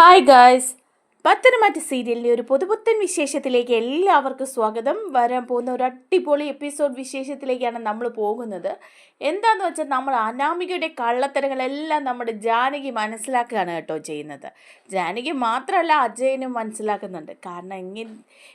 Hi guys, Pathanamthitta സീരിയലിലെ ഒരു പുതുപുത്തൻ വിശേഷത്തിലേക്ക് എല്ലാവർക്കും സ്വാഗതം. വരാൻ പോകുന്ന ഒരു അടിപൊളി എപ്പിസോഡ് വിശേഷത്തിലേക്കാണ് നമ്മൾ പോകുന്നത്. എന്താണെന്ന് വെച്ചാൽ നമ്മൾ അനാമികയുടെ കള്ളത്തരങ്ങളെല്ലാം നമ്മുടെ ജാനകി മനസ്സിലാക്കുകയാണ് കേട്ടോ ചെയ്യുന്നത്. ജാനകി മാത്രമല്ല അജയനും മനസ്സിലാക്കുന്നുണ്ട്. കാരണം എങ്ങി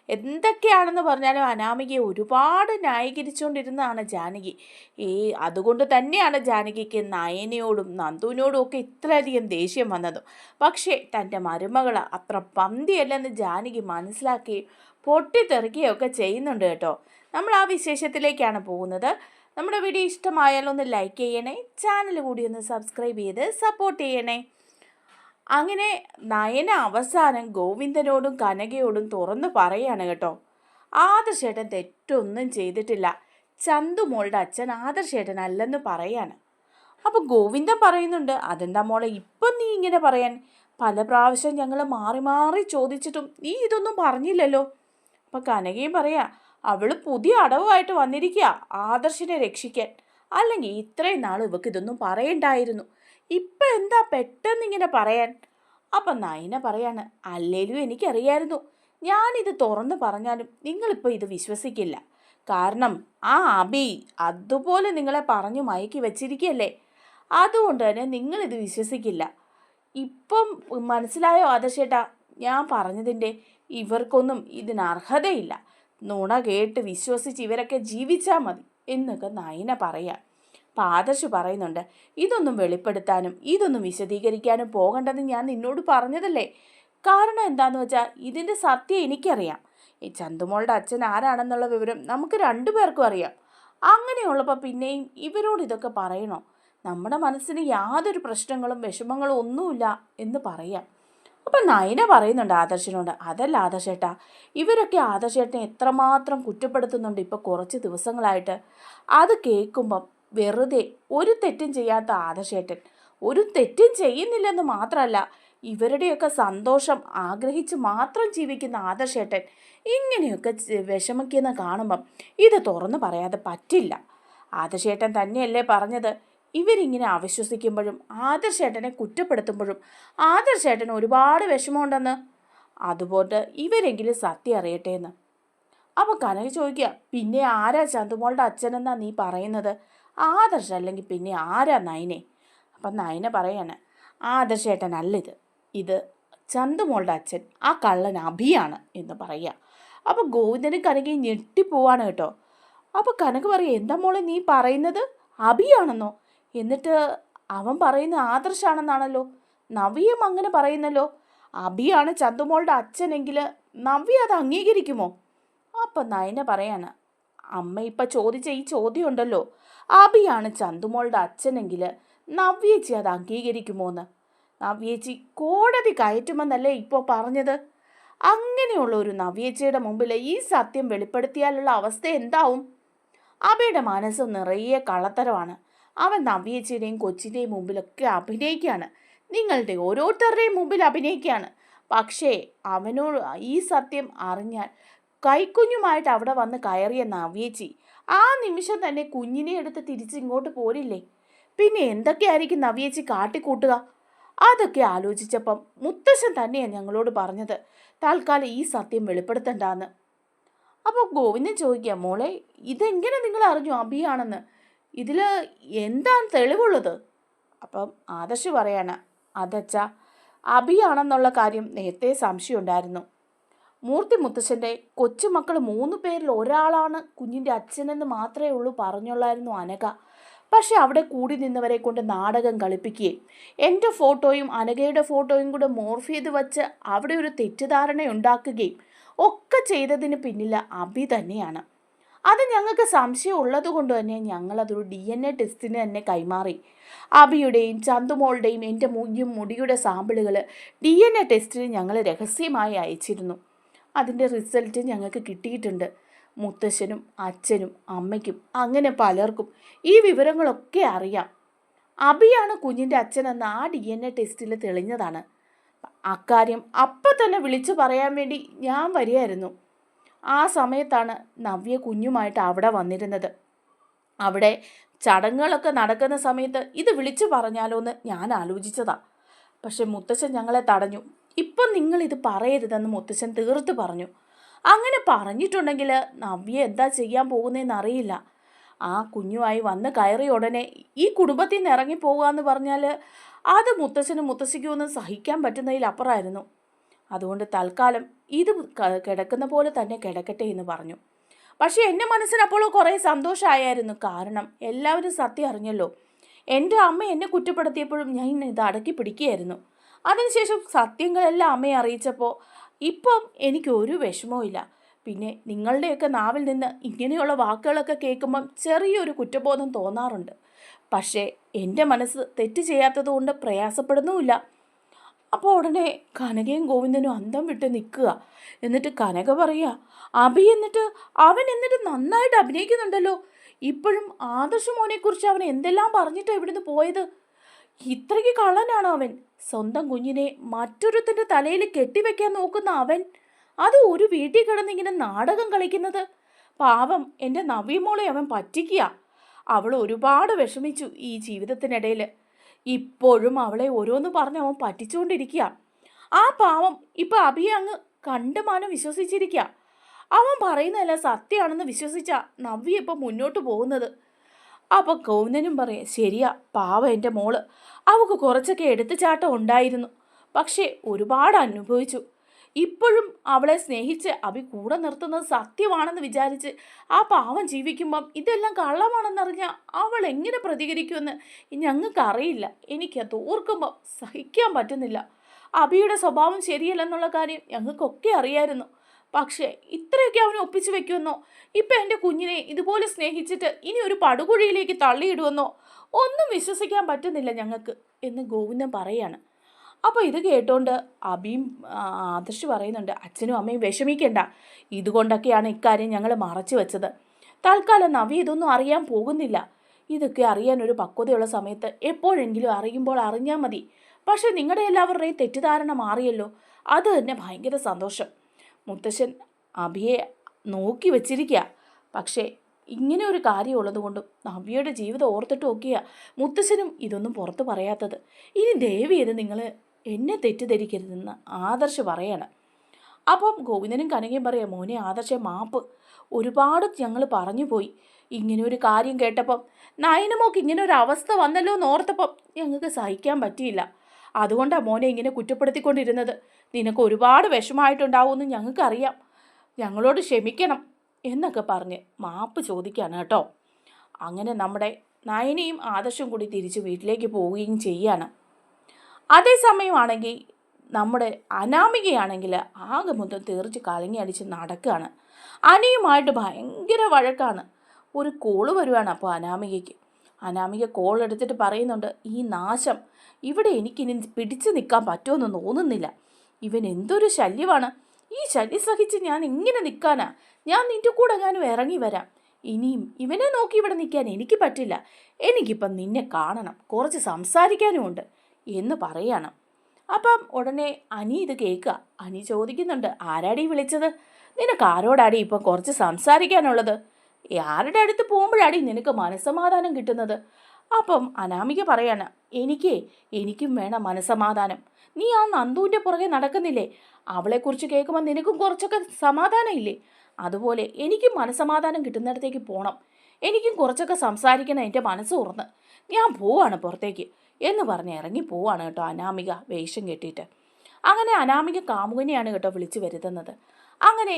എന്തൊക്കെയാണെന്ന് പറഞ്ഞാലും അനാമികയെ ഒരുപാട് ന്യായീകരിച്ചുകൊണ്ടിരുന്നതാണ് ജാനകി. ഈ അതുകൊണ്ട് തന്നെയാണ് ജാനകിക്ക് നയനയോടും നന്ദുവിനോടും ഒക്കെ ഇത്രയധികം ദേഷ്യം വന്നതും. പക്ഷേ തന്റെ മരുമകൾ അത്ര പന്തിയല്ലെന്ന് ജാനകി മനസ്സിലാക്കി പൊട്ടിത്തെറിക്കുകയൊക്കെ ചെയ്യുന്നുണ്ട് കേട്ടോ. നമ്മൾ ആ വിശേഷത്തിലേക്കാണ് പോകുന്നത്. നമ്മുടെ വീഡിയോ ഇഷ്ടമായാലും ഒന്ന് ലൈക്ക് ചെയ്യണേ ചാനൽ കൂടി ഒന്ന് സബ്സ്ക്രൈബ് ചെയ്ത് സപ്പോർട്ട് ചെയ്യണേ. അങ്ങനെ നയന അവസാനം ഗോവിന്ദനോടും കനകയോടും തുറന്നു പറയാണ് കേട്ടോ. ആദർശേട്ടൻ തെറ്റൊന്നും ചെയ്തിട്ടില്ല. ചന്തു മോളുടെ അച്ഛൻ ആദർശേട്ടൻ അല്ലെന്ന് പറയാണ്. അപ്പോൾ ഗോവിന്ദൻ പറയുന്നുണ്ട് അതെന്താ മോളെ ഇപ്പം നീ ഇങ്ങനെ പറയാൻ? പല പ്രാവശ്യം ഞങ്ങൾ മാറി മാറി ചോദിച്ചിട്ടും നീ ഇതൊന്നും പറഞ്ഞില്ലല്ലോ? അപ്പം കനകയും പറയാ അവൾ പുതിയ അടവുമായിട്ട് വന്നിരിക്കുക ആദർശിനെ രക്ഷിക്കാൻ. അല്ലെങ്കിൽ ഇത്രയും നാൾ ഇവക്ക് ഇതൊന്നും പറയണ്ടായിരുന്നു. ഇപ്പം എന്താ പെട്ടെന്ന് ഇങ്ങനെ പറയാൻ? അപ്പം നയന പറയാണ് അല്ലേലും എനിക്കറിയായിരുന്നു. ഞാനിത് തുറന്ന് പറഞ്ഞാലും നിങ്ങളിപ്പോൾ ഇത് വിശ്വസിക്കില്ല. കാരണം ആ അബി അതുപോലെ നിങ്ങളെ പറഞ്ഞു മയക്കി വെച്ചിരിക്കുകയല്ലേ അതുകൊണ്ട് തന്നെ നിങ്ങളിത് വിശ്വസിക്കില്ല. ഇപ്പം മനസ്സിലായോ ആദർശേട്ടാ? ഞാൻ പറഞ്ഞതിന്റെ ഇവർക്കൊന്നും ഇതിന് അർഹതയില്ല. നുണ കേട്ട് വിശ്വസിച്ച് ഇവരൊക്കെ ജീവിച്ചാൽ മതി എന്നൊക്കെ നയന പറയാം. അപ്പം ആദർശ് പറയുന്നുണ്ട് ഇതൊന്നും വെളിപ്പെടുത്താനും ഇതൊന്നും വിശദീകരിക്കാനും പോകണ്ടെന്ന് ഞാൻ നിന്നോട് പറഞ്ഞതല്ലേ? കാരണം എന്താണെന്ന് വെച്ചാൽ ഇതിന്റെ സത്യം എനിക്കറിയാം. ഈ ചന്തുമോളുടെ അച്ഛൻ ആരാണെന്നുള്ള വിവരം നമുക്ക് രണ്ടുപേർക്കും അറിയാം. അങ്ങനെയുള്ളപ്പോൾ പിന്നെയും ഇവരോട് ഇതൊക്കെ പറയണോ? നമ്മുടെ മനസ്സിന് യാതൊരു പ്രശ്നങ്ങളും വിഷമങ്ങളും ഒന്നുമില്ല എന്ന് പറയാം. അപ്പം നയന പറയുന്നുണ്ട് ആദർശനോട് അതല്ല ആദർശേട്ടാ ഇവരൊക്കെ ആദർശേട്ടനെ എത്രമാത്രം കുറ്റപ്പെടുത്തുന്നുണ്ട് ഇപ്പോൾ കുറച്ച് ദിവസങ്ങളായിട്ട്. അത് കേൾക്കുമ്പം വെറുതെ ഒരു തെറ്റും ചെയ്യാത്ത ആദർശേട്ടൻ ഒരു തെറ്റും ചെയ്യുന്നില്ലെന്ന് മാത്രമല്ല ഇവരുടെയൊക്കെ സന്തോഷം ആഗ്രഹിച്ച് മാത്രം ജീവിക്കുന്ന ആദർശേട്ടൻ ഇങ്ങനെയൊക്കെ വിഷമിക്കുന്ന കാണുമ്പം ഇത് തുറന്നു പറയാതെ പറ്റില്ല. ആദർശേട്ടൻ തന്നെയല്ലേ പറഞ്ഞത് ഇവരിങ്ങനെ അവിശ്വസിക്കുമ്പോഴും ആദർശേട്ടനെ കുറ്റപ്പെടുത്തുമ്പോഴും ആദർശേട്ടന് ഒരുപാട് വിഷമമുണ്ടെന്ന്. അതുപോലെ ഇവരെങ്കിലും സത്യം അറിയട്ടെ എന്ന് അപ്പോൾ കനക ചോദിക്കുക പിന്നെ ആരാ ചന്തുമോളുടെ അച്ഛനെന്നാ നീ പറയുന്നത്? ആദർശ അല്ലെങ്കിൽ പിന്നെ ആരാ നയനെ? അപ്പം നയന പറയാണ് ആദർശേട്ടനല്ല ഇത് ഇത് ചന്തുമോളുടെ അച്ഛൻ ആ കള്ളൻ അഭിയാണ് എന്ന് പറയുക. അപ്പോൾ ഗോവിന്ദനും കനകയും ഞെട്ടിപ്പോവാണ് കേട്ടോ. അപ്പോൾ കനക പറയുക എന്താ മോളെ നീ പറയുന്നത്? അഭിയാണെന്നോ എന്നിട്ട് അവൻ പറയുന്ന ആദർശാണെന്നാണല്ലോ. നവിയും അങ്ങനെ പറയുന്നല്ലോ. അഭിയാണ് ചന്തുമോളുടെ അച്ഛനെങ്കിൽ നവ്യ അത് അംഗീകരിക്കുമോ? അപ്പം നയന പറയാണ് അമ്മ ഇപ്പം ചോദിച്ച ഈ ചോദ്യം ഉണ്ടല്ലോ അഭിയാണ് ചന്തുമോളുടെ അച്ഛനെങ്കിൽ നവ്യേച്ചി അത് അംഗീകരിക്കുമോന്ന്? നവ്യേച്ചി കോടതി കയറ്റുമെന്നല്ലേ ഇപ്പോൾ പറഞ്ഞത്? അങ്ങനെയുള്ള ഒരു നവ്യേച്ചിയുടെ മുമ്പിൽ ഈ സത്യം വെളിപ്പെടുത്തിയാലുള്ള അവസ്ഥ എന്താവും? അബിയുടെ മനസ്സ് നിറയെ കള്ളത്തരമാണ്. അവൻ നവ്യേച്ചിയുടെയും കൊച്ചിന്റെയും മുമ്പിലൊക്കെ അഭിനയിക്കുകയാണ് നിങ്ങളുടെ ഓരോരുത്തരുടെയും മുമ്പിൽ അഭിനയിക്കുകയാണ് പക്ഷേ അവനോട് ഈ സത്യം അറിഞ്ഞാൽ കൈക്കുഞ്ഞുമായിട്ട് അവിടെ വന്ന് കയറിയ നവ്യേച്ചി ആ നിമിഷം തന്നെ കുഞ്ഞിനെ എടുത്ത് തിരിച്ചിങ്ങോട്ട് പോരില്ലേ? പിന്നെ എന്തൊക്കെയായിരിക്കും നവ്യേച്ചി കാട്ടിക്കൂട്ടുക? അതൊക്കെ ആലോചിച്ചപ്പം മുത്തശ്ശൻ തന്നെയാണ് ഞങ്ങളോട് പറഞ്ഞത്. തൽക്കാലം ഈ സത്യം വെളിപ്പെടുത്തണ്ടാന്ന്. അപ്പോൾ ഗോവിന്ദൻ ചോദിക്കുക മോളെ ഇതെങ്ങനെ നിങ്ങൾ അറിഞ്ഞു അഭിയാണെന്ന്? ഇതിൽ എന്താണ് തെളിവുള്ളത്? അപ്പം ആദർശ് പറയാണ് അതച്ച അഭിയാണെന്നുള്ള കാര്യം നേരത്തെ സംശയമുണ്ടായിരുന്നു. മൂർത്തി മുത്തശ്ശന്റെ കൊച്ചുമക്കൾ മൂന്ന് പേരിൽ ഒരാളാണ് കുഞ്ഞിന്റെ അച്ഛനെന്ന് മാത്രമേ ഉള്ളൂ പറഞ്ഞുള്ളായിരുന്നു അനക പക്ഷെ അവിടെ കൂടി നിന്നവരെ കൊണ്ട് നാടകം കളിപ്പിക്കുകയും എന്റെ ഫോട്ടോയും അനകയുടെ ഫോട്ടോയും കൂടെ മോർഫ് ചെയ്ത് വച്ച് അവിടെ ഒരു തെറ്റിദ്ധാരണ ഉണ്ടാക്കുകയും ഒക്കെ ചെയ്തതിന് പിന്നിൽ അഭി തന്നെയാണ്. അത് ഞങ്ങൾക്ക് സംശയം ഉള്ളത് കൊണ്ട് തന്നെ ഞങ്ങളതൊരു ഡി എൻ എ ടെസ്റ്റിന് തന്നെ കൈമാറി. അബിയുടെയും ചന്തുമോളുടെയും എന്റെ മുയും മുടിയുടെ സാമ്പിളുകൾ ഡി എൻ എ ടെസ്റ്റിന് ഞങ്ങൾ രഹസ്യമായി അയച്ചിരുന്നു. അതിന്റെ റിസൾട്ട് ഞങ്ങൾക്ക് കിട്ടിയിട്ടുണ്ട്. മുത്തശ്ശനും അച്ഛനും അമ്മയ്ക്കും അങ്ങനെ പലർക്കും ഈ വിവരങ്ങളൊക്കെ അറിയാം. അബിയാണ് കുഞ്ഞിന്റെ അച്ഛനെന്ന് ആ ഡി എൻ എ ടെസ്റ്റിൽ തെളിഞ്ഞതാണ്. അക്കാര്യം അപ്പം തന്നെ വിളിച്ചു പറയാൻ വേണ്ടി ഞാൻ വരികയായിരുന്നു. ആ സമയത്താണ് നവ്യ കുഞ്ഞുമായിട്ട് അവിടെ വന്നിരുന്നത്. അവിടെ ചടങ്ങുകളൊക്കെ നടക്കുന്ന സമയത്ത് ഇത് വിളിച്ചു പറഞ്ഞാലോ എന്ന് ഞാൻ ആലോചിച്ചതാ. പക്ഷെ മുത്തശ്ശൻ ഞങ്ങളെ തടഞ്ഞു. ഇപ്പം നിങ്ങളിത് പറയരുതെന്ന് മുത്തച്ഛൻ തീർത്ത് പറഞ്ഞു. അങ്ങനെ പറഞ്ഞിട്ടുണ്ടെങ്കിൽ നവ്യ എന്താ ചെയ്യാൻ പോകുന്നതെന്ന് അറിയില്ല. ആ കുഞ്ഞുമായി വന്ന് കയറിയ ഉടനെ ഈ കുടുംബത്തിൽ നിന്ന് ഇറങ്ങി പോകുക എന്ന് പറഞ്ഞാൽ അത് മുത്തച്ഛനും മുത്തശ്ശിക്കും ഒന്നും സഹിക്കാൻ പറ്റുന്നതിലപ്പുറമായിരുന്നു. അതുകൊണ്ട് തൽക്കാലം ഇത് കിടക്കുന്ന പോലെ തന്നെ കിടക്കട്ടെ എന്ന് പറഞ്ഞു. പക്ഷേ എന്റെ മനസ്സിന് അപ്പോൾ കുറേ സന്തോഷമായിരുന്നു കാരണം എല്ലാവരും സത്യം അറിഞ്ഞല്ലോ. എന്റെ അമ്മ എന്നെ കുറ്റപ്പെടുത്തിയപ്പോഴും ഞാൻ ഇത് അടക്കി പിടിക്കുകയായിരുന്നു. അതിനുശേഷം സത്യങ്ങളെല്ലാം അമ്മയെ അറിയിച്ചപ്പോൾ ഇപ്പം എനിക്ക് ഒരു വിഷമവുമില്ല പിന്നെ നിങ്ങളുടെയൊക്കെ നാവിൽ നിന്ന് ഇങ്ങനെയുള്ള വാക്കുകളൊക്കെ കേൾക്കുമ്പം ചെറിയൊരു കുറ്റബോധം തോന്നാറുണ്ട്. പക്ഷേ എന്റെ മനസ്സ് തെറ്റ് ചെയ്യാത്തതുകൊണ്ട് പ്രയാസപ്പെടുന്നുമില്ല. അപ്പോൾ ഉടനെ കനകയും ഗോവിന്ദനും അന്തം വിട്ട് നിൽക്കുക. എന്നിട്ട് കനക പറയുക അഭി എന്നിട്ട് അവൻ എന്നിട്ട് നന്നായിട്ട് അഭിനയിക്കുന്നുണ്ടല്ലോ. ഇപ്പോഴും ആദർശ മോനെക്കുറിച്ച് അവൻ എന്തെല്ലാം പറഞ്ഞിട്ടാണ് ഇവിടുന്ന് പോയത്? ഇത്രയ്ക്ക് കള്ളനാണ് അവൻ. സ്വന്തം കുഞ്ഞിനെ മറ്റൊരുത്തിന്റെ തലയിൽ കെട്ടിവെക്കാൻ നോക്കുന്ന അവൻ. അത് ഒരു വീട്ടിൽ കിടന്ന് ഇങ്ങനെ നാടകം കളിക്കുന്നത്. പാവം എന്റെ നവീമോളെ അവൻ പറ്റിക്കുക. അവൾ ഒരുപാട് വിഷമിച്ചു ഈ ജീവിതത്തിനിടയിൽ ഇപ്പോഴും അവളെ ഓരോന്ന് പറഞ്ഞ് അവൻ പറ്റിച്ചുകൊണ്ടിരിക്കുക. ആ പാവം ഇപ്പം അഭിയെ അങ്ങ് കണ്ടുമാനം വിശ്വസിച്ചിരിക്കുക. അവൻ പറയുന്നതല്ല സത്യമാണെന്ന് വിശ്വസിച്ച നവ്യ ഇപ്പം മുന്നോട്ട് പോകുന്നത്. അപ്പോൾ കൗന്ദനും പറയും ശരിയാ പാവം എന്റെ മോൾ. അവക്ക് കുറച്ചൊക്കെ എടുത്തുചാട്ടം ഉണ്ടായിരുന്നു. പക്ഷേ ഒരുപാട് അനുഭവിച്ചു. ഇപ്പോഴും അവളെ സ്നേഹിച്ച് അഭി കൂടെ നിർത്തുന്നത് സത്യമാണെന്ന് വിചാരിച്ച് ആ പാവം ജീവിക്കുമ്പം ഇതെല്ലാം കള്ളമാണെന്നറിഞ്ഞാൽ അവൾ എങ്ങനെ പ്രതികരിക്കുമെന്ന് ഞങ്ങൾക്കറിയില്ല എനിക്ക് തോർക്കുമ്പം സഹിക്കാൻ പറ്റുന്നില്ല. അഭിയുടെ സ്വഭാവം ശരിയല്ലെന്നുള്ള കാര്യം ഞങ്ങൾക്കൊക്കെ അറിയായിരുന്നു. പക്ഷേ ഇത്രയൊക്കെ അവനെ ഒപ്പിച്ചു വെക്കുമെന്നോ? ഇപ്പം എന്റെ കുഞ്ഞിനെ ഇതുപോലെ സ്നേഹിച്ചിട്ട് ഇനി ഒരു പടുകുഴിയിലേക്ക് തള്ളിയിടുമെന്നോ? ഒന്നും വിശ്വസിക്കാൻ പറ്റുന്നില്ല ഞങ്ങൾക്ക് എന്ന് ഗോവിന്ദൻ പറയാണ്. അപ്പോൾ ഇത് കേട്ടോണ്ട് അബിയും ആദർശ് പറയുന്നുണ്ട് അച്ഛനും അമ്മയും വിഷമിക്കണ്ട. ഇതുകൊണ്ടൊക്കെയാണ് ഇക്കാര്യം ഞങ്ങൾ മറച്ചു വെച്ചത്. തൽക്കാലം നവി ഇതൊന്നും അറിയാൻ പോകുന്നില്ല. ഇതൊക്കെ അറിയാൻ ഒരു പക്വതയുള്ള സമയത്ത് എപ്പോഴെങ്കിലും അറിയുമ്പോൾ അറിഞ്ഞാൽ മതി. പക്ഷെ നിങ്ങളുടെ എല്ലാവരുടെയും തെറ്റിദ്ധാരണ മാറിയല്ലോ. അത് തന്നെ ഭയങ്കര സന്തോഷം. മുത്തശ്ശൻ അഭിയെ നോക്കി വെച്ചിരിക്കുക പക്ഷേ ഇങ്ങനെ ഒരു കാര്യം ഉള്ളതുകൊണ്ടും നവ്യയുടെ ജീവിതം ഓർത്തിട്ട് നോക്കിയ മുത്തശ്ശനും ഇതൊന്നും പുറത്ത് പറയാത്തത്. ഇനി ദേവി ഇത് നിങ്ങൾ എന്നെ തെറ്റിദ്ധരിക്കരുതെന്ന് ആദർശ് പറയണം. അപ്പം ഗോവിന്ദനും കനകയും പറയാം മോനെ ആദർശ മാപ്പ്. ഒരുപാട് ഞങ്ങൾ പറഞ്ഞു പോയി ഇങ്ങനെ ഒരു കാര്യം കേട്ടപ്പം നയനമോക്ക് ഇങ്ങനെ ഒരു അവസ്ഥ വന്നല്ലോ എന്ന് ഓർത്തപ്പം ഞങ്ങൾക്ക് സഹിക്കാൻ പറ്റിയില്ല. അതുകൊണ്ടാണ് മോനെ ഇങ്ങനെ കുറ്റപ്പെടുത്തിക്കൊണ്ടിരുന്നത്. നിനക്ക് ഒരുപാട് വിഷമമായിട്ടുണ്ടാവുമെന്ന് ഞങ്ങൾക്കറിയാം. ഞങ്ങളോട് ക്ഷമിക്കണം എന്നൊക്കെ പറഞ്ഞ് മാപ്പ് ചോദിക്കുകയാണ് കേട്ടോ. അങ്ങനെ നമ്മുടെ നയനയും ആദർശവും കൂടി തിരിച്ച് വീട്ടിലേക്ക് പോവുകയും ചെയ്യാണ്. അതേസമയമാണെങ്കിൽ നമ്മുടെ അനാമികയാണെങ്കിൽ ആകെ മൊത്തം തീർച്ച് കലങ്ങി അടിച്ച് നടക്കുകയാണ്. അനിയുമായിട്ട് ഭയങ്കര വഴക്കാണ്. ഒരു കോൾ വരുവാണ് അപ്പോൾ അനാമികയ്ക്ക്. അനാമിക കോൾ എടുത്തിട്ട് പറയുന്നുണ്ട് ഈ നാശം ഇവിടെ എനിക്കിനി പിടിച്ചു നിൽക്കാൻ പറ്റുമെന്ന് തോന്നുന്നില്ല. ഇവൻ എന്തൊരു ശല്യമാണ്. ഈ ശല്യം സഹിച്ച് ഞാൻ ഇങ്ങനെ നിൽക്കാനാ. ഞാൻ നിന്റെ കൂടെ എങ്ങാനും ഇറങ്ങി വരാം. ഇനിയും ഇവനെ നോക്കി ഇവിടെ നിൽക്കാൻ എനിക്ക് പറ്റില്ല. എനിക്കിപ്പം നിന്നെ കാണണം. കുറച്ച് സംസാരിക്കാനുമുണ്ട്. എന്ന് പറയാണ്. അപ്പം ഉടനെ അനി ഇത് കേൾക്കുക. അനി ചോദിക്കുന്നുണ്ട് ആരാടി വിളിച്ചത്? നിനക്ക് ആരോടാടി ഇപ്പം കുറച്ച് സംസാരിക്കാനുള്ളത്? "ഏ, ആരുടെ അടുത്ത് പോകുമ്പോഴാടി നിനക്ക് മനസ്സമാധാനം കിട്ടുന്നത്? അപ്പം അനാമിക പറയാണ് എനിക്ക് എനിക്കും വേണം മനസ്സമാധാനം. നീ ആ നന്ദുവിന്റെ പുറകെ നടക്കുന്നില്ലേ? അവളെക്കുറിച്ച് കേൾക്കുമ്പോൾ നിനക്കും കുറച്ചൊക്കെ സമാധാനം ഇല്ലേ അതുപോലെ എനിക്കും മനസ്സമാധാനം കിട്ടുന്നിടത്തേക്ക് പോകണം എനിക്കും കുറച്ചൊക്കെ സംസാരിക്കണം എന്റെ മനസ്സ് ഉറന്ന് ഞാൻ പോവാണ് പുറത്തേക്ക്. എന്ന് പറഞ്ഞ് ഇറങ്ങി പോവാണ് കേട്ടോ അനാമിക വേഷം കെട്ടിയിട്ട്. അങ്ങനെ അനാമിക കാമുകനെയാണ് കേട്ടോ വിളിച്ചു വരുത്തുന്നത്. അങ്ങനെ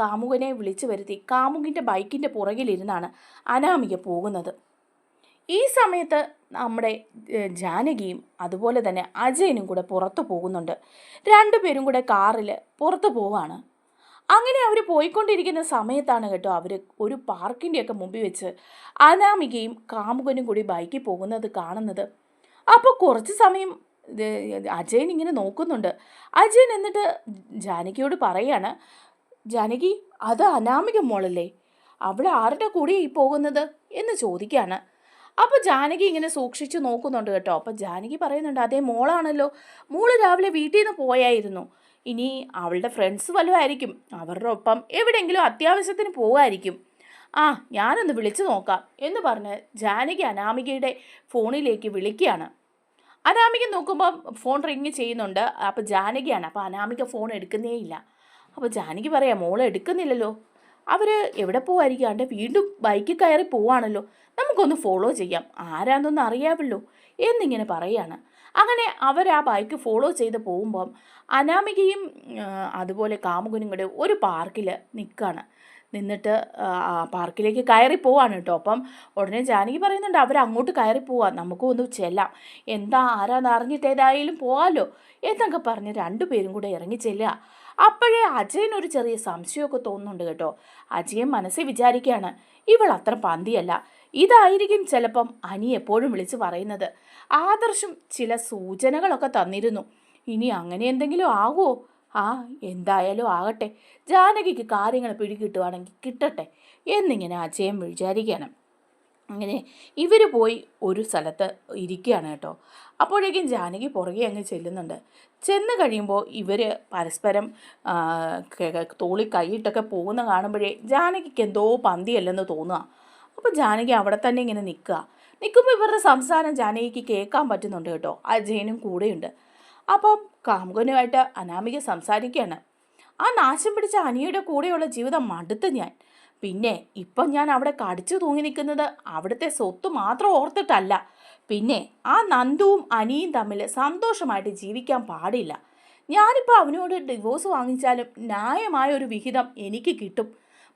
കാമുകനെ വിളിച്ചു വരുത്തി കാമുകിന്റെ ബൈക്കിന്റെ പുറകിലിരുന്നാണ് അനാമിക പോകുന്നത്. ഈ സമയത്ത് നമ്മുടെ ജാനകിയും അതുപോലെ തന്നെ അജയനും കൂടെ പുറത്തു പോകുന്നുണ്ട്. രണ്ടുപേരും കൂടെ കാറിൽ പുറത്തു പോവാണ്. അങ്ങനെ അവർ പോയിക്കൊണ്ടിരിക്കുന്ന സമയത്താണ് കേട്ടോ അവർ ഒരു പാർക്കിന്റെയൊക്കെ മുമ്പിൽ വെച്ച് അനാമികയും കാമുകനും കൂടി ബൈക്കിൽ പോകുന്നത് കാണുന്നത്. അപ്പോൾ കുറച്ച് സമയം അജയൻ ഇങ്ങനെ നോക്കുന്നുണ്ട്. അജയൻ എന്നിട്ട് ജാനകിയോട് പറയാണ് ജാനകി അത് അനാമിക മോളല്ലേ? അവൾ ആരുടെ കൂടെ ഈ പോകുന്നത്? എന്ന് ചോദിക്കുകയാണ് അപ്പോൾ ജാനകി ഇങ്ങനെ സൂക്ഷിച്ച് നോക്കുന്നുണ്ട് കേട്ടോ. അപ്പോൾ ജാനകി പറയുന്നുണ്ട് അതേ മോളാണല്ലോ. മോൾ രാവിലെ വീട്ടിൽ നിന്ന് പോയായിരുന്നു. ഇനി അവളുടെ ഫ്രണ്ട്സ് വല്ലതായിരിക്കും അവരുടെ ഒപ്പം എവിടെയെങ്കിലും അത്യാവശ്യത്തിന് പോകായിരിക്കും ആ ഞാനൊന്ന് വിളിച്ചു നോക്കാം എന്ന് പറഞ്ഞ് ജാനകി അനാമികയുടെ ഫോണിലേക്ക് വിളിക്കുകയാണ്. അനാമിക നോക്കുമ്പോൾ ഫോൺ റിങ് ചെയ്യുന്നുണ്ട്. അപ്പോൾ ജാനകിയാണ്. അപ്പോൾ അനാമിക ഫോൺ എടുക്കുന്നേ ഇല്ല. അപ്പോൾ ജാനകി പറയാം മോൾ എടുക്കുന്നില്ലല്ലോ. അവർ എവിടെ പോവായിരിക്കും? അവന്റെ വീണ്ടും ബൈക്കിൽ കയറി പോവാണല്ലോ. നമുക്കൊന്ന് ഫോളോ ചെയ്യാം. ആരാന്നൊന്നും അറിയാമല്ലോ എന്നിങ്ങനെ പറയാണ്. അങ്ങനെ അവർ ആ ബൈക്ക് ഫോളോ ചെയ്ത് പോകുമ്പം അനാമികയും അതുപോലെ കാമുകനും കൂടെ ഒരു പാർക്കിൽ നിൽക്കുകയാണ് നിന്നിട്ട് പാർക്കിലേക്ക് കയറി പോവാണ് കേട്ടോ. അപ്പം ഉടനെ ജാനകി പറയുന്നുണ്ട് അവർ അങ്ങോട്ട് കയറി പോവാം. നമുക്കും ഒന്ന് ചെല്ലാം. എന്താ ആരാന്ന് അറിഞ്ഞിട്ട് ഏതായാലും പോവാലോ? എന്നൊക്കെ പറഞ്ഞ് രണ്ടുപേരും കൂടെ ഇറങ്ങി ചെല്ലുക. അപ്പോഴേ അജയനൊരു ചെറിയ സംശയമൊക്കെ തോന്നുന്നുണ്ട് കേട്ടോ. അജയൻ മനസ്സിൽ വിചാരിക്കുകയാണ് ഇവൾ അത്ര പന്തിയല്ല. ഇതായിരിക്കും ചിലപ്പം അനി എപ്പോഴും വിളിച്ച് പറയുന്നത്. ആദർശം ചില സൂചനകളൊക്കെ തന്നിരുന്നു. ഇനി അങ്ങനെ എന്തെങ്കിലും ആകുമോ ആ എന്തായാലും ആകട്ടെ. ജാനകിക്ക് കാര്യങ്ങൾ പിടികിട്ടുവാണെങ്കിൽ കിട്ടട്ടെ. എന്നിങ്ങനെ അജയം വിചാരിക്കണം. അങ്ങനെ ഇവർ പോയി ഒരു സ്ഥലത്ത് ഇരിക്കുകയാണ് കേട്ടോ. അപ്പോഴേക്കും ജാനകി പുറകെ അങ്ങ് ചെല്ലുന്നുണ്ട്. ചെന്ന് കഴിയുമ്പോൾ ഇവർ പരസ്പരം തോളി കൈയിട്ടൊക്കെ പോകുന്ന കാണുമ്പോഴേ ജാനകിക്ക് എന്തോ പന്തിയല്ലെന്ന് തോന്നുക. അപ്പോൾ ജാനകി അവിടെ തന്നെ ഇങ്ങനെ നിൽക്കുക. നിൽക്കുമ്പോൾ ഇവരുടെ സംസാരം ജാനകിക്ക് കേൾക്കാൻ പറ്റുന്നുണ്ട് കേട്ടോ. അജയനും കൂടെയുണ്ട്. അപ്പം കാമുകനുമായിട്ട് അനാമിക സംസാരിക്കുകയാണ്. ആ നാശം പിടിച്ച അനിയുടെ കൂടെയുള്ള ജീവിതം മടുത്ത് ഞാൻ. പിന്നെ ഇപ്പം ഞാൻ അവിടെ കടിച്ചു തൂങ്ങി നിൽക്കുന്നത് അവിടുത്തെ സ്വത്ത് മാത്രം ഓർത്തിട്ടല്ല. പിന്നെ ആ നന്ദുവും അനിയും തമ്മിൽ സന്തോഷമായിട്ട് ജീവിക്കാൻ പാടില്ല. ഞാനിപ്പോൾ അവനോട് ഡിവോഴ്സ് വാങ്ങിച്ചാലും ന്യായമായ ഒരു വിഹിതം എനിക്ക് കിട്ടും.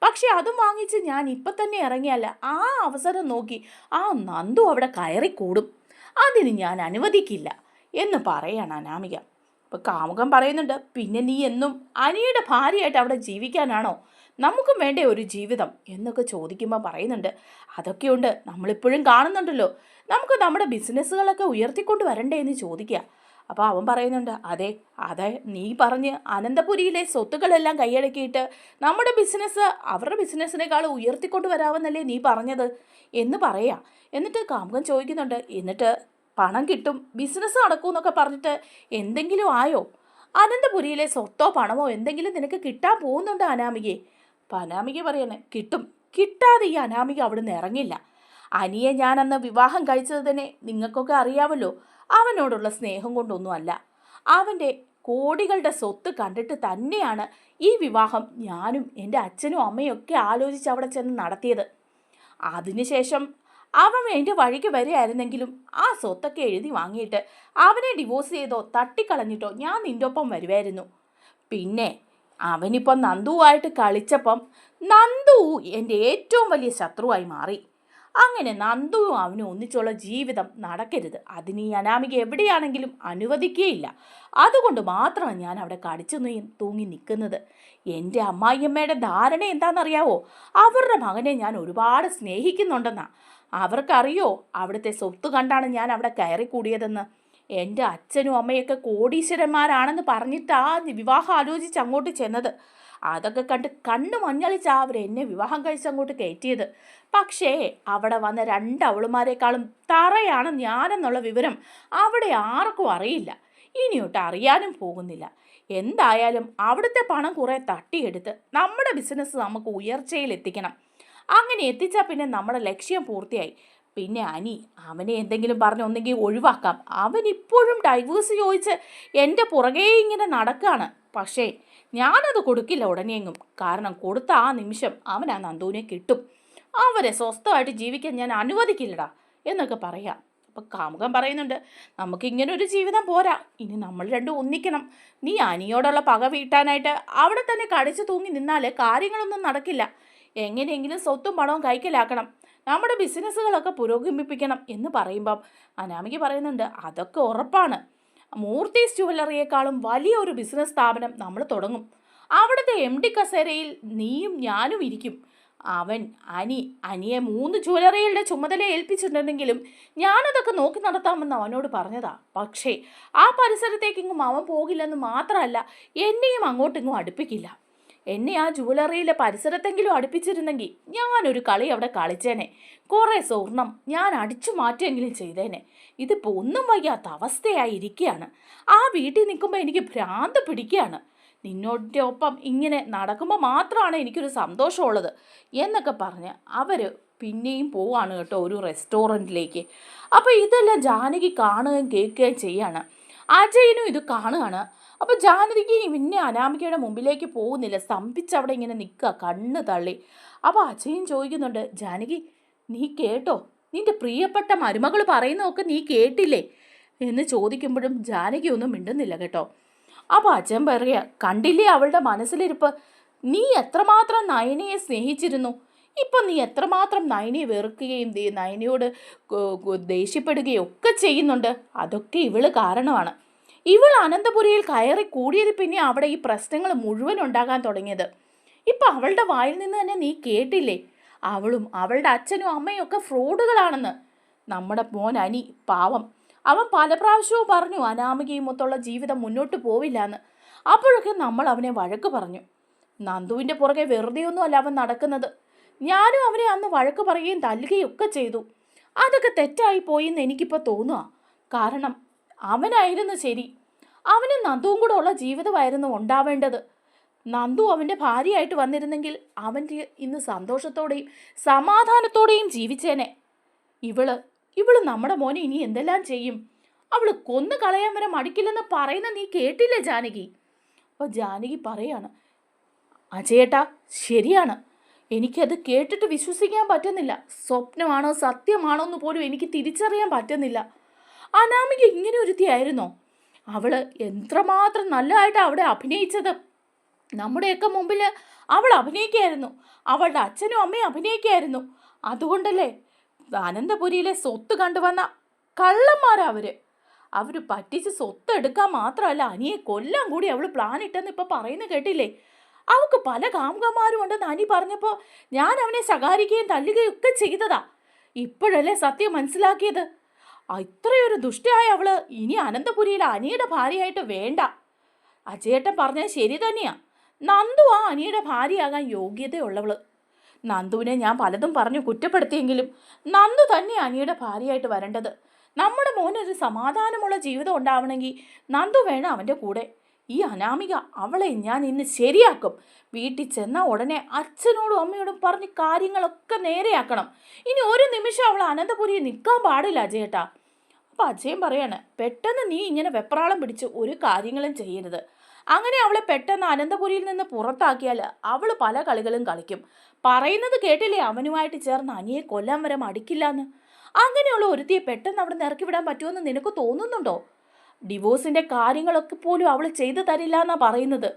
പക്ഷെ അതും വാങ്ങിച്ച് ഞാൻ ഇപ്പം തന്നെ ഇറങ്ങിയല്ല ആ അവസരം നോക്കി ആ നന്ദു അവിടെ കൂടും അതിന് ഞാൻ അനുവദിക്കില്ല. എന്ന് പറയാണ് അനാമിക. അപ്പോൾ കാമുകം പറയുന്നുണ്ട് പിന്നെ നീ എന്നും അനിയുടെ ഭാര്യയായിട്ട് അവിടെ ജീവിക്കാനാണോ? നമുക്കും വേണ്ടേ ഒരു ജീവിതം? എന്നൊക്കെ ചോദിക്കുമ്പോൾ പറയുന്നുണ്ട് അതൊക്കെയുണ്ട്. നമ്മളിപ്പോഴും കാണുന്നുണ്ടല്ലോ. നമുക്ക് നമ്മുടെ ബിസിനസ്സുകളൊക്കെ ഉയർത്തിക്കൊണ്ട് വരണ്ടേ എന്ന് ചോദിക്കുക അപ്പോൾ അവൻ പറയുന്നുണ്ട് അതെ അതെ നീ പറഞ്ഞ് അനന്തപുരിയിലെ സ്വത്തുക്കളെല്ലാം കൈയടക്കിയിട്ട് നമ്മുടെ ബിസിനസ് അവരുടെ ബിസിനസ്സിനേക്കാൾ ഉയർത്തിക്കൊണ്ട് വരാമെന്നല്ലേ നീ പറഞ്ഞത്? എന്ന് പറയാം. എന്നിട്ട് കാമുകൻ ചോദിക്കുന്നുണ്ട് എന്നിട്ട് പണം കിട്ടും ബിസിനസ് നടക്കും എന്നൊക്കെ പറഞ്ഞിട്ട് എന്തെങ്കിലും ആയോ? അനന്തപുരിയിലെ സ്വത്തോ പണമോ എന്തെങ്കിലും നിനക്ക് കിട്ടാൻ പോകുന്നുണ്ട് അനാമികയെ? അനാമിക പറയണേ കിട്ടും. കിട്ടാതെ ഈ അനാമിക അവിടുന്ന് ഇറങ്ങില്ല. അനിയെ അന്ന് വിവാഹം കഴിച്ചത് തന്നെ നിങ്ങൾക്കൊക്കെ അറിയാമല്ലോ. അവനോടുള്ള സ്നേഹം കൊണ്ടൊന്നുമല്ല അവന്റെ കോടികളുടെ സ്വത്ത് കണ്ടിട്ട് തന്നെയാണ് ഈ വിവാഹം ഞാനും എന്റെ അച്ഛനും അമ്മയും ഒക്കെ ആലോചിച്ച് അവിടെ ചെന്ന് നടത്തിയത്. അതിനുശേഷം അവൻ എന്റെ വഴിക്ക് വരികയായിരുന്നെങ്കിലും ആ സ്വത്തൊക്കെ എഴുതി വാങ്ങിയിട്ട് അവനെ ഡിവോഴ്സ് ചെയ്തോ തട്ടിക്കളഞ്ഞിട്ടോ ഞാൻ നിന്റെ ഒപ്പം വരുമായിരുന്നു പിന്നെ അവനിപ്പം നന്ദുവായിട്ട് കളിച്ചപ്പം നന്ദു എന്റെ ഏറ്റവും വലിയ ശത്രുവായി മാറി. അങ്ങനെ നന്ദുവും അവനും ഒന്നിച്ചുള്ള ജീവിതം നടക്കരുത്. അതിന് ഈ അനാമിക എവിടെയാണെങ്കിലും അനുവദിക്കുകയില്ല അതുകൊണ്ട് മാത്രമാണ് ഞാൻ അവിടെ കടിച്ചു തൂങ്ങി നിൽക്കുന്നത്. എന്റെ അമ്മായിയമ്മയുടെ ധാരണ എന്താണെന്നറിയാവോ? അവരുടെ മകനെ ഞാൻ ഒരുപാട് സ്നേഹിക്കുന്നുണ്ടെന്നാ. അവർക്കറിയോ? അവിടുത്തെ സ്വത്ത് കണ്ടാണ് ഞാൻ അവിടെ കയറി കൂടിയതെന്ന് എന്റെ അച്ഛനും അമ്മയൊക്കെ കോടീശ്വരന്മാരാണെന്ന് പറഞ്ഞിട്ട് ആ വിവാഹം ആലോചിച്ച് അങ്ങോട്ട് ചെന്നത്. അതൊക്കെ കണ്ട് കണ്ണു മഞ്ഞളിച്ചാ അവർ എന്നെ വിവാഹം കഴിച്ച് അങ്ങോട്ട് കയറ്റിയത്. പക്ഷേ അവിടെ വന്ന രണ്ട് അവളുമാരെക്കാളും തറയാണ് ഞാനെന്നുള്ള വിവരം അവിടെ ആർക്കും അറിയില്ല. ഇനിയൊട്ട് അറിയാനും പോകുന്നില്ല. എന്തായാലും അവിടുത്തെ പണം കുറേ തട്ടിയെടുത്ത് നമ്മുടെ ബിസിനസ് നമുക്ക് ഉയർച്ചയിൽ എത്തിക്കണം അങ്ങനെ എത്തിച്ചാൽ പിന്നെ നമ്മുടെ ലക്ഷ്യം പൂർത്തിയായി. പിന്നെ അനി അവനെ എന്തെങ്കിലും പറഞ്ഞ് ഒന്നെങ്കിൽ ഒഴിവാക്കാം. അവൻ ഇപ്പോഴും ഡൈവേഴ്സ് ചോദിച്ച് എന്റെ പുറകെ ഇങ്ങനെ നടക്കുകയാണ് പക്ഷേ ഞാനത് കൊടുക്കില്ല ഉടനെയെങ്ങും. കാരണം കൊടുത്ത ആ നിമിഷം അവൻ ആ നന്ദുവിനെ കിട്ടും. അവരെ സ്വസ്ഥമായിട്ട് ജീവിക്കാൻ ഞാൻ അനുവദിക്കില്ലടാ എന്നൊക്കെ പറയാം. അപ്പം കാമുകൻ പറയുന്നുണ്ട് നമുക്ക് ഇങ്ങനെ ഒരു ജീവിതം പോരാ. ഇനി നമ്മൾ രണ്ടും ഒന്നിക്കണം. നീ അനിയോടുള്ള പക വീട്ടാനായിട്ട് അവിടെ തന്നെ കടിച്ചു തൂങ്ങി നിന്നാൽ കാര്യങ്ങളൊന്നും നടക്കില്ല. എങ്ങനെയെങ്കിലും സ്വത്തും പണവും കൈക്കലാക്കണം. നമ്മുടെ ബിസിനസ്സുകളൊക്കെ പുരോഗമിപ്പിക്കണം എന്ന് പറയുമ്പം അനാമിക പറയുന്നുണ്ട് അതൊക്കെ ഉറപ്പാണ്. മൂർത്തി ജുവല്ലറിയേക്കാളും വലിയ ഒരു ബിസിനസ് സ്ഥാപനം നമ്മൾ തുടങ്ങും. അവിടുത്തെ എം ഡി കസേരയിൽ നീയും ഞാനും ഇരിക്കും. അവൻ അനി അനിയെ മൂന്ന് ജ്വല്ലറികളുടെ ചുമതല ഏൽപ്പിച്ചിട്ടുണ്ടെങ്കിലും ഞാനതൊക്കെ നോക്കി നടത്താമെന്ന് അവനോട് പറഞ്ഞതാ. പക്ഷേ ആ പരിസരത്തേക്കെങ്ങും അവൻ പോകില്ലെന്ന് മാത്രമല്ല എന്നെയും അങ്ങോട്ടിങ്ങും അടുപ്പിക്കില്ല. എന്നെ ആ ജുവലറിയിലെ പരിസരത്തെങ്കിലും അടുപ്പിച്ചിരുന്നെങ്കിൽ ഞാനൊരു കളി അവിടെ കളിച്ചേനെ. കുറേ സ്വർണം ഞാൻ അടിച്ചു മാറ്റുമെങ്കിലും ചെയ്തേനെ. ഇതിപ്പോൾ ഒന്നും വയ്യാത്ത അവസ്ഥയായി ഇരിക്കുകയാണ്. ആ വീട്ടിൽ നിൽക്കുമ്പോൾ എനിക്ക് ഭ്രാന്ത് പിടിക്കുകയാണ്. നിന്നോടെ ഒപ്പം ഇങ്ങനെ നടക്കുമ്പോൾ മാത്രമാണ് എനിക്കൊരു സന്തോഷമുള്ളത് എന്നൊക്കെ പറഞ്ഞ് അവർ പിന്നെയും പോവാണ് കേട്ടോ ഒരു റെസ്റ്റോറന്റിലേക്ക്. അപ്പോൾ ഇതെല്ലാം ജാനകി കാണുകയും കേൾക്കുകയും ചെയ്യാണ്. അജയനും ഇത് കാണുകയാണ്. അപ്പോൾ ജാനകിക്ക് പിന്നെ അനാമികയുടെ മുമ്പിലേക്ക് പോകുന്നില്ല. സ്തംഭിച്ച് അവിടെ ഇങ്ങനെ നിൽക്കുക കണ്ണ് തള്ളി. അപ്പോൾ അജയൻ ചോദിക്കുന്നുണ്ട് ജാനകി നീ കേട്ടോ? നിന്റെ പ്രിയപ്പെട്ട മരുമകൾ പറയുന്നതൊക്കെ നീ കേട്ടില്ലേ? എന്ന് ചോദിക്കുമ്പോഴും ജാനകി ഒന്നും മിണ്ടുന്നില്ല കേട്ടോ. അപ്പോൾ അച്ഛൻ പറയുക കണ്ടില്ലേ അവളുടെ മനസ്സിലിരിപ്പ്? നീ എത്രമാത്രം നയനയെ സ്നേഹിച്ചിരുന്നു? ഇപ്പം നീ എത്രമാത്രം നയനയെ വെറുക്കുകയും നയനയോട് ദേഷ്യപ്പെടുകയും ഒക്കെ ചെയ്യുന്നുണ്ട്? അതൊക്കെ ഇവൾ കാരണമാണ്. ഇവൾ അനന്തപുരിയിൽ കയറി കൂടിയത് പിന്നെ അവിടെ ഈ പ്രശ്നങ്ങൾ മുഴുവൻ ഉണ്ടാകാൻ തുടങ്ങിയത്. ഇപ്പം അവളുടെ വായിൽ നിന്ന് തന്നെ നീ കേട്ടില്ലേ? അവളും അവളുടെ അച്ഛനും അമ്മയും ഒക്കെ ഫ്രോഡുകളാണെന്ന്. നമ്മുടെ മോൻ അനി പാവം. അവൻ പല പ്രാവശ്യവും പറഞ്ഞു അനാമികയും മൊത്തമുള്ള ജീവിതം മുന്നോട്ട് പോവില്ല എന്ന് അപ്പോഴൊക്കെ നമ്മൾ അവനെ വഴക്ക് പറഞ്ഞു. നന്ദുവിന്റെ പുറകെ വെറുതെയൊന്നും അല്ല അവൻ നടക്കുന്നത്. ഞാനും അവനെ അന്ന് വഴക്ക് പറയുകയും തല്ലുകയും ഒക്കെ ചെയ്തു. അതൊക്കെ തെറ്റായി പോയി എന്ന് എനിക്കിപ്പോൾ തോന്നുക കാരണം അവനായിരുന്നു ശരി. അവന് നന്ദുവും കൂടെ ഉള്ള ജീവിതമായിരുന്നു ഉണ്ടാവേണ്ടത്. നന്ദു അവന്റെ ഭാര്യയായിട്ട് വന്നിരുന്നെങ്കിൽ അവന്റെ ഇന്ന് സന്തോഷത്തോടെയും സമാധാനത്തോടെയും ജീവിച്ചേനെ. ഇവൾ ഇവൾ നമ്മുടെ മോനെ ഇനി എന്തെല്ലാം ചെയ്യും? അവൾ കൊന്നു കളയാൻ വരെ മടിക്കില്ലെന്ന് പറയുന്ന നീ കേട്ടില്ലേ ജാനകി? അപ്പോൾ ജാനകി പറയാണ് അജയേട്ടാ ശരിയാണ്. എനിക്കത് കേട്ടിട്ട് വിശ്വസിക്കാൻ പറ്റുന്നില്ല. സ്വപ്നമാണോ സത്യമാണോ എന്ന് പോലും എനിക്ക് തിരിച്ചറിയാൻ പറ്റുന്നില്ല. അനാമിക ഇങ്ങനെ ഒരുത്തിയായിരുന്നോ? അവൾ എത്രമാത്രം നല്ലതായിട്ട് അവിടെ അഭിനയിച്ചത്. നമ്മുടെയൊക്കെ മുമ്പിൽ അവൾ അഭിനയിക്കായിരുന്നു. അവളുടെ അച്ഛനും അമ്മയും അഭിനയിക്കായിരുന്നു. അതുകൊണ്ടല്ലേ അനന്തപുരിയിലെ സ്വത്ത് കണ്ടുവന്ന കള്ളന്മാരാ അവർ. അവർ പറ്റിച്ച് സ്വത്ത് എടുക്കാൻ മാത്രമല്ല അനിയെ കൊല്ലാൻ കൂടി അവൾ പ്ലാൻ ഇട്ടെന്ന് ഇപ്പൊ പറയുന്നത് കേട്ടില്ലേ? അവൾക്ക് പല കാമുകന്മാരും ഉണ്ടെന്ന് അനി പറഞ്ഞപ്പോൾ ഞാൻ അവനെ ശകാരിക്കുകയും തല്ലുകയും ഒക്കെ ചെയ്തതാ. ഇപ്പോഴല്ലേ സത്യം മനസ്സിലാക്കിയത്? ഇത്രയൊരു ദുഷ്ടയായ അവൾ ഇനി അനന്തപുരിയിൽ അനിയുടെ ഭാര്യയായിട്ട് വേണ്ട. അജയേട്ടൻ പറഞ്ഞത് ശരി തന്നെയാ. നന്ദു ആ അനിയുടെ ഭാര്യയാകാൻ യോഗ്യതയുള്ളവൾ. നന്ദുവിനെ ഞാൻ പലതും പറഞ്ഞു കുറ്റപ്പെടുത്തിയെങ്കിലും നന്ദു തന്നെ അനിയുടെ ഭാര്യയായിട്ട് വരേണ്ടത്. നമ്മുടെ മോനൊരു സമാധാനമുള്ള ജീവിതം ഉണ്ടാവണമെങ്കിൽ നന്ദു വേണം അവന്റെ കൂടെ. ഈ അനാമിക അവളെ ഞാൻ ഇന്ന് ശരിയാക്കും. വീട്ടിൽ ചെന്ന ഉടനെ അച്ഛനോടും അമ്മയോടും പറഞ്ഞ് കാര്യങ്ങളൊക്കെ നേരെയാക്കണം. ഇനി ഒരു നിമിഷം അവൾ അനന്തപുരിയിൽ നിൽക്കാൻ പാടില്ല അജയേട്ടാ. അപ്പം അജയൻ പറയാണ് പെട്ടെന്ന് നീ ഇങ്ങനെ വെപ്രാളം പിടിച്ച് ഒരു കാര്യങ്ങളും ചെയ്യരുത്. അങ്ങനെ അവളെ പെട്ടെന്ന് അനന്തപുരിയിൽ നിന്ന് പുറത്താക്കിയാൽ അവൾ പല കളികളും കളിക്കും. പറയുന്നത് കേട്ടില്ലേ അവനുമായിട്ട് ചേർന്ന് അനിയെ കൊല്ലാൻ വരെ മടിക്കില്ലാന്ന്? അങ്ങനെയുള്ള ഒരുത്തിയെ പെട്ടെന്ന് അവിടെ നിന്ന് ഇറക്കി വിടാൻ പറ്റുമെന്ന് നിനക്ക് തോന്നുന്നുണ്ടോ? ഡിവോഴ്സിന്റെ കാര്യങ്ങളൊക്കെ പോലും അവൾ ചെയ്തു തരില്ല എന്നാ പറയുന്നത്.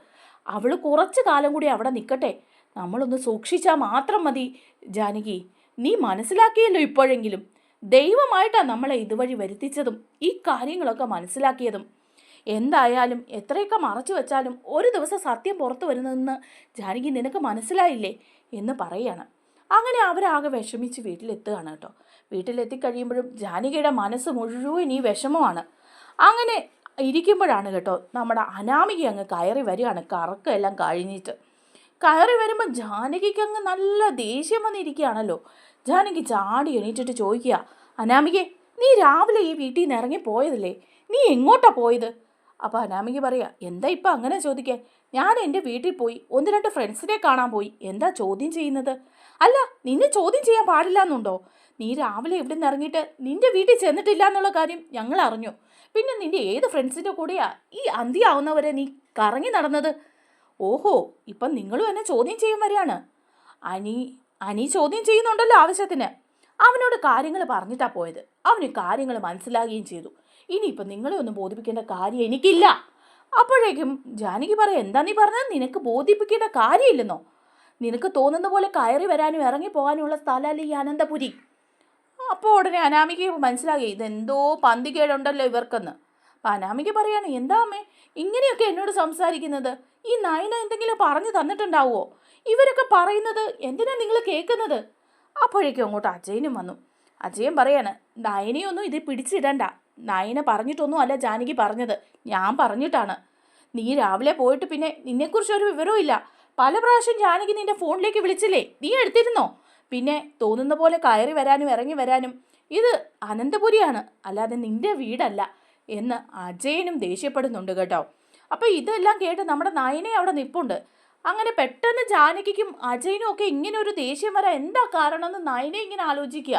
അവൾ കുറച്ച് കാലം കൂടി അവിടെ നിൽക്കട്ടെ നമ്മളൊന്ന് സൂക്ഷിച്ചാൽ മാത്രം മതി ജാനകി. നീ മനസ്സിലാക്കിയല്ലോ ഇപ്പോഴെങ്കിലും. ദൈവമായിട്ടാണ് നമ്മളെ ഇതുവഴി വരുത്തിച്ചതും ഈ കാര്യങ്ങളൊക്കെ മനസ്സിലാക്കിയതും. എന്തായാലും എത്രയൊക്കെ മറച്ചു വെച്ചാലും ഒരു ദിവസം സത്യം പുറത്തു വരുന്നതെന്ന് ജാനകി നിനക്ക് മനസ്സിലായില്ലേ എന്ന് പറയാണ്. അങ്ങനെ അവരാകെ വിഷമിച്ച് വീട്ടിലെത്തുകയാണ് കേട്ടോ. വീട്ടിലെത്തി കഴിയുമ്പോഴും ജാനകിയുടെ മനസ്സ് മുഴുവൻ ഈ വിഷമമാണ്. അങ്ങനെ ഇരിക്കുമ്പോഴാണ് കേട്ടോ നമ്മുടെ അനാമിക അങ്ങ് കയറി വരികയാണ്. കറക്കെല്ലാം കഴിഞ്ഞിട്ട്. കയറി വരുമ്പോൾ ജാനകിക്ക് അങ്ങ് നല്ല ദേഷ്യം വന്നിരിക്കുകയാണല്ലോ. ജാനകി ചാടി എണീറ്റിട്ട് ചോദിക്കുക അനാമികെ നീ രാവിലെ ഈ വീട്ടിൽ നിന്ന് ഇറങ്ങി പോയതല്ലേ? നീ എങ്ങോട്ടാ പോയത്? അപ്പോൾ അനാമിക പറയാ എന്താ ഇപ്പം അങ്ങനെ ചോദിക്കേ ഞാൻ എന്റെ വീട്ടിൽ പോയി ഒന്ന് രണ്ട് ഫ്രണ്ട്സിനെ കാണാൻ പോയി. എന്താ ചോദ്യം ചെയ്യുന്നത്? അല്ല നിന്നെ ചോദ്യം ചെയ്യാൻ പാടില്ല എന്നുണ്ടോ നീ രാവിലെ ഇവിടെ നിന്ന് ഇറങ്ങിയിട്ട് നിന്റെ വീട്ടിൽ ചെന്നിട്ടില്ല എന്നുള്ള കാര്യം ഞങ്ങൾ അറിഞ്ഞു. പിന്നെ നിന്റെ ഏത് ഫ്രണ്ട്സിന്റെ കൂടെയാ ഈ അന്തിയാവുന്നവരെ നീ കറങ്ങി നടന്നത്? ഓഹോ ഇപ്പം നിങ്ങളും എന്നെ ചോദ്യം ചെയ്യാൻ വരെയാണ്. അനി അനി ചോദ്യം ചെയ്യുന്നുണ്ടല്ലോ ആവശ്യത്തിന്. അവനോട് കാര്യങ്ങൾ പറഞ്ഞിട്ടാ പോയത്. അവന് കാര്യങ്ങൾ മനസ്സിലാകുകയും ചെയ്തു. ഇനിയിപ്പം നിങ്ങളെ ഒന്നും ബോധിപ്പിക്കേണ്ട കാര്യം എനിക്കില്ല. അപ്പോഴേക്കും ജാനകി പറയാം എന്താ നീ പറഞ്ഞത് നിനക്ക് ബോധിപ്പിക്കേണ്ട കാര്യമില്ലെന്നോ? നിനക്ക് തോന്നുന്ന പോലെ കയറി വരാനും ഇറങ്ങി പോകാനുമുള്ള സ്ഥലമല്ല ഈ അനന്തപുരി? അപ്പോൾ ഉടനെ അനാമിക മനസ്സിലാക്കി ഇതെന്തോ പന്തികേടുണ്ടല്ലോ ഇവർക്കെന്ന്. അപ്പം അനാമിക പറയാണ് എന്താ അമ്മേ? ഇങ്ങനെയൊക്കെ എന്നോട് സംസാരിക്കുന്നത്? ഈ നയന എന്തെങ്കിലും പറഞ്ഞു തന്നിട്ടുണ്ടാവുമോ ഇവരൊക്കെ പറയുന്നത് എന്തിനാ നിങ്ങൾ കേൾക്കുന്നത്? അപ്പോഴേക്കും അങ്ങോട്ട് അജയനും വന്നു. അജയൻ പറയാണ് നയനെയൊന്നും ഇത് പിടിച്ചിടണ്ട. നയനെ പറഞ്ഞിട്ടൊന്നും അല്ല ജാനകി പറഞ്ഞത്. ഞാൻ പറഞ്ഞിട്ടാണ്. നീ രാവിലെ പോയിട്ട് പിന്നെ നിന്നെക്കുറിച്ച് ഒരു വിവരവും ഇല്ല. പല പ്രാവശ്യം ജാനകി നിന്റെ ഫോണിലേക്ക് വിളിച്ചില്ലേ? നീ എടുത്തിരുന്നോ? പിന്നെ തോന്നുന്ന പോലെ കയറി വരാനും ഇറങ്ങി വരാനും. ഇത് അനന്തപുരിയാണ് അല്ലാതെ നിന്റെ വീടല്ല എന്ന് അജയനും ദേഷ്യപ്പെടുന്നുണ്ട് കേട്ടോ. അപ്പോൾ ഇതെല്ലാം കേട്ട് നമ്മുടെ നയനെ അവിടെ നിൽപ്പുണ്ട് അങ്ങനെ പെട്ടെന്ന് ജാനകിക്കും അജയനും ഒക്കെ ഇങ്ങനെ ഒരു ദേഷ്യം വരാൻ എന്താ കാരണം എന്ന് നയനെ ഇങ്ങനെ ആലോചിക്കുക.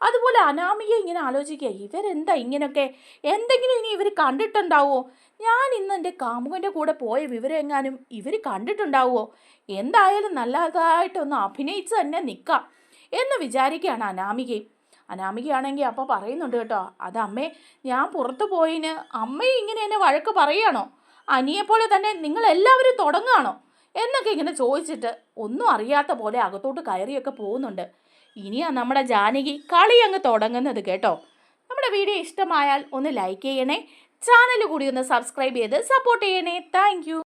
അതുപോലെ അനാമിക ഇങ്ങനെ ആലോചിക്കുക. ഇവരെന്താ ഇങ്ങനെയൊക്കെ? എന്തെങ്കിലും ഇനി ഇവർ കണ്ടിട്ടുണ്ടാവുമോ ഞാൻ ഇന്ന് എന്റെ കാമുകന്റെ കൂടെ പോയ വിവരം എങ്ങാനും ഇവർ കണ്ടിട്ടുണ്ടാവുമോ എന്തായാലും നല്ലതായിട്ടൊന്ന് അഭിനയിച്ച് തന്നെ നിൽക്കാം എന്ന് വിചാരിക്കുകയാണ് അനാമികയും അനാമികയാണെങ്കിൽ അപ്പോൾ പറയുന്നുണ്ട് കേട്ടോ അത് അമ്മേ ഞാൻ പുറത്തു പോയിന് അമ്മയും ഇങ്ങനെ എന്നെ വഴക്ക് പറയുകയാണോ? അനിയെപ്പോലെ തന്നെ നിങ്ങളെല്ലാവരും തുടങ്ങുകയാണോ? എന്നൊക്കെ ഇങ്ങനെ ചോദിച്ചിട്ട് ഒന്നും അറിയാത്ത പോലെ അകത്തോട്ട് കയറിയൊക്കെ പോകുന്നുണ്ട്. ഇനിയാ നമ്മുടെ ജാനകി കളി അങ്ങ് തുടങ്ങുന്നത് കേട്ടോ. നമ്മുടെ വീഡിയോ ഇഷ്ടമായാൽ ഒന്ന് ലൈക്ക് ചെയ്യണേ. ചാനൽ കൂടി ഒന്ന് സബ്സ്ക്രൈബ് ചെയ്ത് സപ്പോർട്ട് ചെയ്യണേ. താങ്ക്